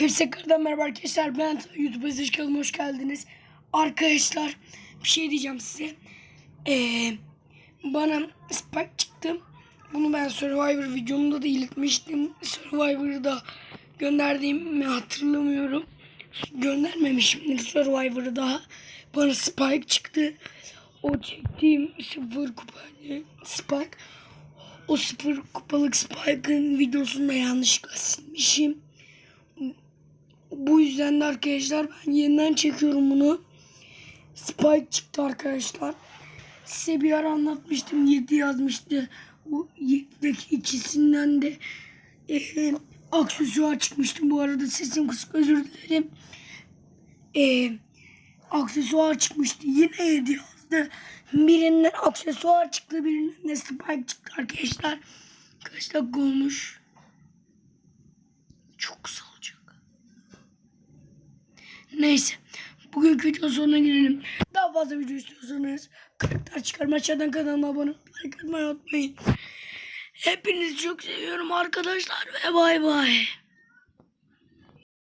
Hepsi tekrardan merhaba arkadaşlar. Ben YouTube Özdeş kanalıma hoş geldiniz. Arkadaşlar bir şey diyeceğim size. Ee, bana Spike çıktı. Bunu ben Survivor videomda da iletmiştim. Survivor'da gönderdiğimi hatırlamıyorum. Göndermemişimdir Survivor'ı daha. Bana Spike çıktı. O çektiğim sıfır kupalı Spike. O sıfır kupalık Spike'ın videosunda yanlışlıkla silmişim. Bu yüzden de arkadaşlar ben yeniden çekiyorum bunu. Spike çıktı arkadaşlar. Size bir ara anlatmıştım. 7 yazmıştı. O 7'deki ikisinden de e, aksesuar çıkmıştı. Bu arada sesim kısık özür dilerim. E, aksesuar çıkmıştı. Yine 7 yazdı. Birinden aksesuar çıktı. Birinden de Spike çıktı arkadaşlar. Kaç dakika olmuş? Çok olacak. Neyse. Bugünkü video sonuna gelelim. Daha fazla video istiyorsanız karakter çıkarma aşağıdan kanalıma abone olmayı, unutmayın. Hepinizi çok seviyorum arkadaşlar ve bay bay.